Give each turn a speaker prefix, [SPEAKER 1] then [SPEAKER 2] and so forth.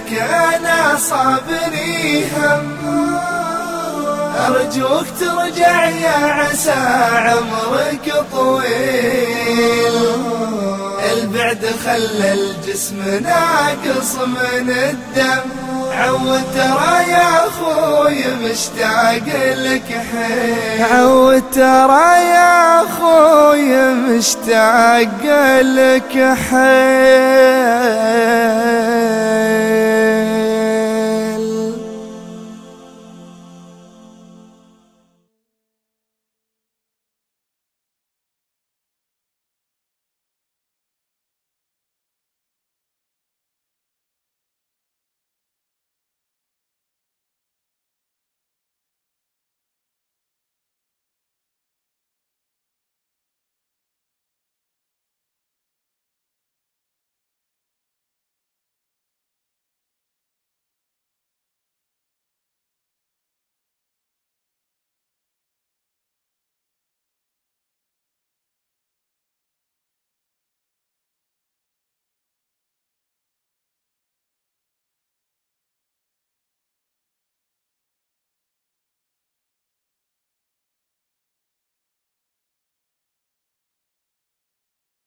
[SPEAKER 1] لك أنا صابري هم أرجوك ترجع يا عسى عمرك طويل. البعد خلى الجسم ناقص من الدم. عود ترى يا أخوي مشتاق لك حيل. عود ترى يا أخوي مشتاق لك حيل.